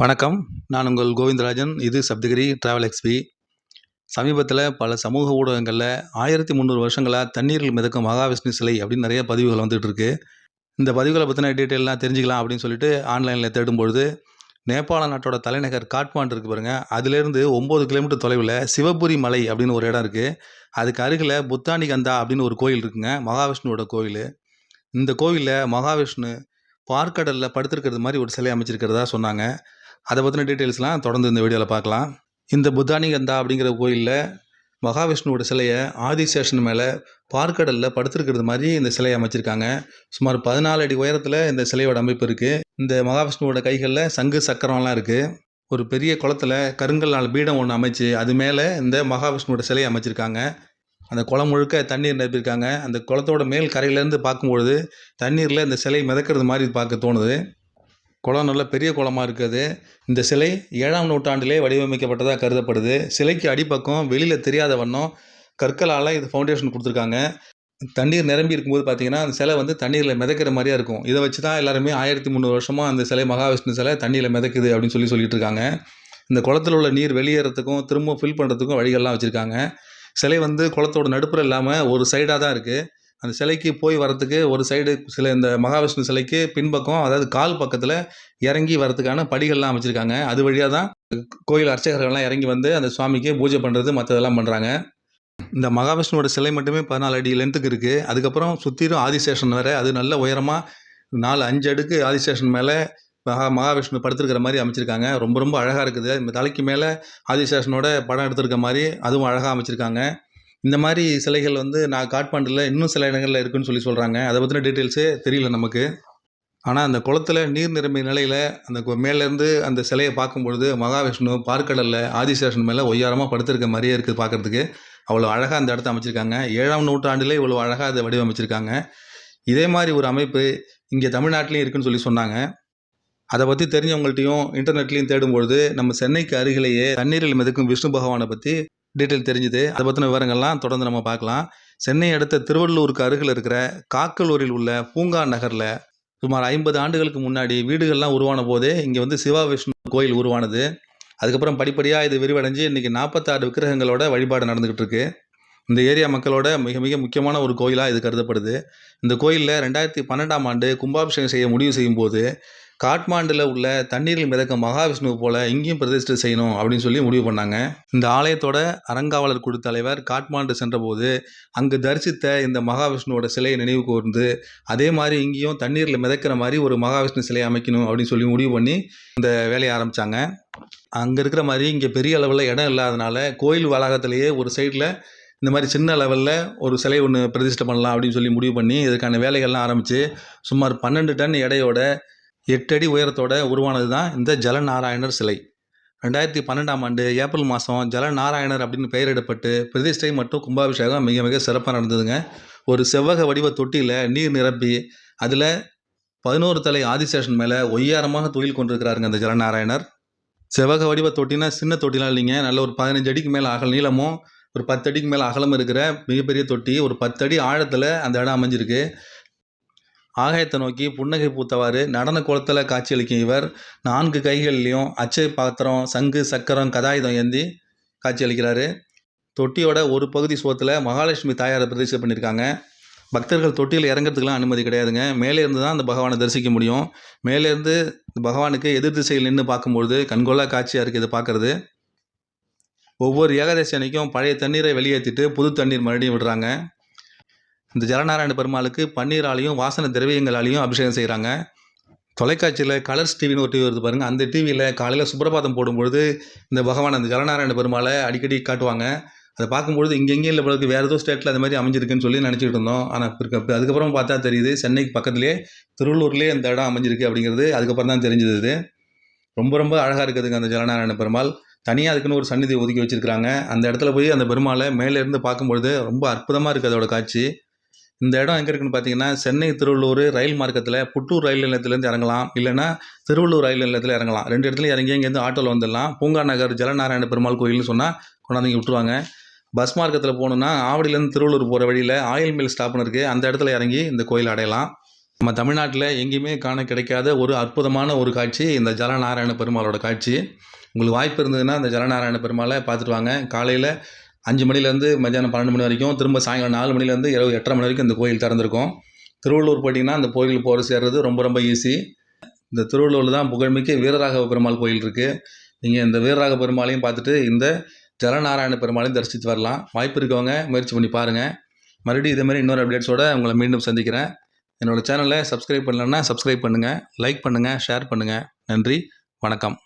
வணக்கம். நான் உங்கள் கோவிந்தராஜன். இது சப்தகிரி ட்ராவல் எக்ஸ்பி சமீபத்தில் பல சமூக ஊடகங்களில் ஆயிரத்தி முந்நூறு வருஷங்களாக தண்ணீரில் மிதக்கும் மகாவிஷ்ணு சிலை அப்படின்னு நிறைய பதிவுகள் வந்துகிட்டு இருக்கு. இந்த பதிவுகளை பற்றின டீட்டெயிலாம் தெரிஞ்சுக்கலாம் அப்படின்னு சொல்லிட்டு ஆன்லைனில் தேடும்பொழுது நேபாள நாட்டோட தலைநகர் காட்மாண்டு இருக்கு பாருங்கள் அதுலேருந்து ஒம்பது கிலோமீட்டர் தொலைவில் சிவபுரி மலை அப்படின்னு ஒரு இடம் இருக்குது அதுக்கு அருகில் புத்தானி கந்தா அப்படின்னு ஒரு கோயில் இருக்குங்க. மகாவிஷ்ணுவோட கோயில். இந்த கோவிலில் மகாவிஷ்ணு பார்க்கடலில் படுத்திருக்கிறது மாதிரி ஒரு சிலை அமைச்சிருக்கிறதா சொன்னாங்க. அதை பற்றின டீட்டெயில்ஸ்லாம் தொடர்ந்து இந்த வீடியோவில் பார்க்கலாம் இந்த புத்தானிகந்தா அப்படிங்கிற கோயிலில் மகாவிஷ்ணுவோட சிலையை ஆதிசேஷன் மேலே பார்க்கடலில் படுத்திருக்கிறது மாதிரி இந்த சிலையை அமைச்சிருக்காங்க. சுமார் பதினாலு அடி உயரத்தில் இந்த சிலையோட அமைப்பு இருக்குது இந்த மகாவிஷ்ணுவோட கைகளில் சங்கு சக்கரம்லாம் இருக்குது ஒரு பெரிய குளத்துல கருங்கல்னால் பீடம் ஒன்று அமைச்சு அது மேலே இந்த மகாவிஷ்ணுவோட சிலையை அமைச்சிருக்காங்க. அந்த குளம் முழுக்க தண்ணீர் நிரப்பியிருக்காங்க. அந்த குளத்தோட மேல் கரையிலேருந்து பார்க்கும்பொழுது தண்ணீரில் இந்த சிலை மிதக்கிறது மாதிரி பார்க்க தோணுது. குளம் நல்ல பெரிய குளமாக இருக்குது. இந்த சிலை ஏழாம் நூற்றாண்டிலே வடிவமைக்கப்பட்டதாக கருதப்படுது. சிலைக்கு அடிப்பக்கம் வெளியில் தெரியாத வண்ணம் கற்களால் இது ஃபவுண்டேஷன் கொடுத்துருக்காங்க. தண்ணீர் நிரம்பி இருக்கும்போது பார்த்தீங்கன்னா அந்த சிலை வந்து தண்ணீரில் மிதக்கிற மாதிரியா இருக்கும். இதை வச்சு தான் எல்லாருமே ஆயிரத்தி முந்நூறு வருஷமாக அந்த சிலை மகாவிஷ்ணு சிலை தண்ணியில் மிதக்குது அப்படின்னு சொல்லி சொல்லிட்டு இருக்காங்க. இந்த குளத்தில் உள்ள நீர் வெளியேறதுக்கும் திரும்ப ஃபில் பண்ணுறதுக்கும் வழிகள்லாம் வச்சுருக்காங்க. சிலை வந்து குளத்தோட நடுப்புற இல்லாமல் ஒரு சைடாக தான் இருக்குது அந்த சிலைக்கு போய் வரத்துக்கு ஒரு சைடு சில இந்த மகாவிஷ்ணு சிலைக்கு பின்பக்கம் அதாவது கால் பக்கத்தில் இறங்கி வரதுக்கான படிகள்லாம் அமைச்சிருக்காங்க. அது வழியாக தான் கோயில் அர்ச்சகர்கள்லாம் இறங்கி வந்து அந்த சுவாமிக்கு பூஜை பண்ணுறது மற்றதெல்லாம் பண்ணுறாங்க இந்த மகாவிஷ்ணுவோட சிலை மட்டுமே பதினாலு அடி லென்த்துக்கு இருக்குது அதுக்கப்புறம் சுற்றிலும் ஆதிசேஷன் வேறு. அது நல்ல உயரமாக நாலு அஞ்சு அடுக்கு ஆதிசேஷன் மேலே மகா மகாவிஷ்ணு படுத்திருக்கிற மாதிரி அமைச்சிருக்காங்க. ரொம்ப ரொம்ப அழகாக இருக்குது. இந்த தலைக்கு மேலே ஆதிசேஷனோட படம் எடுத்திருக்க மாதிரி அதுவும் அழகாக அமைச்சிருக்காங்க. இந்த மாதிரி சிலைகள் வந்து நான் காட்மாண்டில் இன்னும் சில இடங்களில் இருக்குன்னு சொல்லி சொல்கிறாங்க அதை பற்றின டீட்டெயில்ஸே தெரியல நமக்கு. ஆனால் அந்த குளத்துல நீர் நிரம்பிய நிலையில் அந்த கு- மேலேருந்து அந்த சிலையை பார்க்கும்பொழுது மகாவிஷ்ணு பார்க்கடலில் ஆதிசேஷன் மேலே ஒய்யாரமாக படுத்திருக்க மாதிரியே இருக்குது பார்க்குறதுக்கு. அவ்வளோ அழகாக அந்த இடத்த அமைச்சிருக்காங்க. ஏழாம் நூற்றாண்டிலே இவ்வளோ அழகாக அதை வடிவமைச்சிருக்காங்க. இதே மாதிரி ஒரு அமைப்பு இங்கே தமிழ்நாட்டிலையும் இருக்குன்னு சொல்லி சொன்னாங்க. அதை பற்றி தெரிஞ்சவங்கள்ட்டையும் இன்டர்நெட்லேயும் தேடும்பொழுது நம்ம சென்னைக்கு அருகிலேயே தண்ணீரில் மிதக்கும் விஷ்ணு பகவானை பற்றி டீட்டெயில் தெரிஞ்சுது. அதை பற்றின விவரங்கள்லாம் தொடர்ந்து நம்ம பார்க்கலாம். சென்னை அடுத்த திருவள்ளூருக்கு அருகில் இருக்கிற காக்கலூரில் உள்ள பூங்கா நகரில் சுமார் ஐம்பது ஆண்டுகளுக்கு முன்னாடி வீடுகள்லாம் உருவான போதே இங்கே வந்து சிவா விஷ்ணு கோயில் உருவானது. அதுக்கப்புறம் படிப்படியாக இது விரிவடைஞ்சு இன்றைக்கி நாற்பத்தாறு விக்கிரகங்களோட வழிபாடு நடந்துக்கிட்டு இருக்கு. இந்த ஏரியா மக்களோட மிக மிக முக்கியமான ஒரு கோயிலாக இது கருதப்படுது. இந்த கோயிலில் ரெண்டாயிரத்தி பன்னெண்டாம் ஆண்டு கும்பாபிஷேகம் செய்ய முடிவு செய்யும்போது காட்மாண்டில் உள்ள தண்ணீரில் மிதக்க மகாவிஷ்ணுவை போல இங்கேயும் பிரதிஷ்டை செய்யணும் அப்படின்னு சொல்லி முடிவு பண்ணாங்க. இந்த ஆலயத்தோட அறங்காவலர் குழு தலைவர் காட்மாண்டு சென்றபோது அங்கு தரிசித்த இந்த மகாவிஷ்ணுவோட சிலையை நினைவு கூர்ந்து அதே மாதிரி இங்கேயும் தண்ணீரில் மிதக்கிற மாதிரி ஒரு மகாவிஷ்ணு சிலையை அமைக்கணும் அப்படின்னு சொல்லி முடிவு பண்ணி இந்த வேலையை ஆரம்பித்தாங்க அங்கே இருக்கிற மாதிரி இங்கே பெரிய அளவில் இடம் இல்லாதனால கோயில் வளாகத்திலேயே ஒரு சைடில் இந்த மாதிரி சின்ன லெவலில் ஒரு சிலை ஒன்று பிரதிஷ்டை பண்ணலாம் அப்படின்னு சொல்லி முடிவு பண்ணி இதுக்கான வேலைகள்லாம் ஆரம்பித்து சுமார் பன்னெண்டு டன் எடையோட எட்டு அடி உயரத்தோட உருவானது தான் இந்த ஜலநாராயணர் சிலை. ரெண்டாயிரத்தி பன்னெண்டாம் ஆண்டு ஏப்ரல் மாதம் ஜலநாராயணர் அப்படின்னு பெயரிடப்பட்டு பிரதிஷ்டை மற்றும் கும்பாபிஷேகம் மிக மிக சிறப்பாக நடந்ததுங்க. ஒரு செவ்வக வடிவ தொட்டியில் நீர் நிரப்பி அதில் பதினோரு தலை ஆதிசேஷன் மேலே ஒய்யாரமாக தொழில் கொண்டிருக்கிறாருங்க அந்த ஜலநாராயணர். செவ்வக வடிவ தொட்டினா சின்ன தொட்டிலாம் இல்லைங்க. நல்ல ஒரு பதினஞ்சு அடிக்கு மேலே அகல் நீளமும் ஒரு பத்து அடிக்கு மேலே அகலம் இருக்கிற மிகப்பெரிய தொட்டி ஒரு பத்து அடி ஆழத்தில் அந்த இடம் அமைஞ்சிருக்கு. ஆகாயத்தை நோக்கி புன்னகை பூத்தவாறு நடன கோலத்தில் காட்சியளிக்கும் இவர். நான்கு கைகள்லேயும் அச்சை பாத்திரம் சங்கு சக்கரம் கதாயுதம் ஏந்தி காட்சியளிக்கிறாரு. தொட்டியோட ஒரு பகுதி சுவத்தில் மகாலட்சுமி தாயாரை பிரதிஷ்டை பண்ணியிருக்காங்க பக்தர்கள் தொட்டியில் இறங்கிறதுக்கெலாம் அனுமதி கிடையாதுங்க. மேலே இருந்து தான் அந்த பகவானை தரிசிக்க முடியும். மேலேருந்து பகவானுக்கு எதிர் திசையில் நின்று பார்க்கும்பொழுது கண்கொள்ளா காட்சியாக இருக்குது இதை பார்க்குறது. ஒவ்வொரு ஏகாதசி அன்னைக்கும் பழைய தண்ணீரை வெளியேற்றிட்டு புது தண்ணீர் மறுபடியும் விடுறாங்க. இந்த ஜலநாராயண பெருமாளுக்கு பன்னீராலையும் வாசனை திரவியங்களாலையும் அபிஷேகம் செய்கிறாங்க தொலைக்காட்சியில் கலர்ஸ் டிவின்னு ஒரு டிவி வருது பாருங்கள் அந்த டிவியில் காலையில் சுப்பிரபாதம் போடும்பொழுது இந்த பகவான் அந்த ஜலநாராயண பெருமாளை அடிக்கடி காட்டுவாங்க. அதை பார்க்கும்பொழுது இங்கெங்கே இல்லை பிறகு வேறு ஏதோ ஸ்டேட்டில் அந்த மாதிரி அமைஞ்சிருக்குன்னு சொல்லி நினச்சிக்கிட்டு இருந்தோம். ஆனால் இருக்க அதுக்கப்புறம் பார்த்தா தெரியுது சென்னைக்கு பக்கத்துலேயே திருவள்ளூர்லேயே இந்த இடம் அமைஞ்சிருக்கு அப்படிங்கிறது அதுக்கப்புறம் தான் தெரிஞ்சது இது. ரொம்ப ரொம்ப அழகாக இருக்குதுங்க அந்த ஜலநாராயண பெருமாள். தனியாக அதுக்குன்னு ஒரு சந்நிதி ஒதுக்கி வச்சுருக்காங்க அந்த இடத்துல போய் அந்த பெருமாளை மேலே இருந்து பார்க்கும்பொழுது ரொம்ப அற்புதமாக இருக்குது அதோட காட்சி. இந்த இடம் எங்கே இருக்குன்னு பார்த்தீங்கன்னா சென்னை திருவள்ளூர் ரயில் மார்க்கத்தில் புட்டூர் ரயில் நிலையத்துலேருந்து இறங்கலாம். இல்லைன்னா திருவள்ளூர் ரயில் நிலையத்தில் இறங்கலாம். ரெண்டு இடத்துல இறங்கி இங்கேருந்து ஆட்டோவில் வந்துடலாம். பூங்கா நகர் ஜலநாராயண பெருமாள் கோயில்னு சொன்னால் கொண்டாந்து இங்கே விட்டுருவாங்க. பஸ் மார்க்கத்தில் போகணுன்னா ஆவடியிலேருந்து திருவள்ளூர் போகிற வழியில் ஆயில் மில் ஸ்டாப்னு இருக்குது அந்த இடத்துல இறங்கி இந்த கோயில் அடையலாம். நம்ம தமிழ்நாட்டில் எங்கேயுமே காண கிடைக்காத ஒரு அற்புதமான ஒரு காட்சி இந்த ஜலநாராயண பெருமாளோட காட்சி. உங்களுக்கு வாய்ப்பு இருந்ததுன்னா இந்த ஜலநாராயண பெருமாளை பார்த்துட்டு வாங்க. காலையில் அஞ்சு மணிலேருந்து மத்தியானம் பன்னெண்டு மணி வரைக்கும் திரும்ப சாயங்காலம் நாலு மணிலேருந்து இரவு எட்டரை மணி வரைக்கும் இந்த கோயில் திறந்திருக்கும். திருவள்ளூர் போட்டிங்கன்னா அந்த கோயில் போகிற சேர்றது ரொம்ப ரொம்ப ஈஸி இந்த திருவள்ளூரில் தான் புகழ்மிக்க வீரராகவ பெருமாள் கோயில் இருக்குது நீங்கள் இந்த வீரராக பெருமாளையும் பார்த்துட்டு இந்த ஜலநாராயண பெருமாளையும் தரிசித்து வரலாம். வாய்ப்பு இருக்கவங்க முயற்சி பண்ணி பாருங்கள் மறுபடியும் இதே மாதிரி இன்னொரு அப்டேட்ஸோடு உங்களை மீண்டும் சந்திக்கிறேன். என்னோடய சேனலை சப்ஸ்கிரைப் பண்ணலன்னா சப்ஸ்கிரைப் பண்ணுங்கள் லைக் பண்ணுங்கள் ஷேர் பண்ணுங்கள் நன்றி வணக்கம்.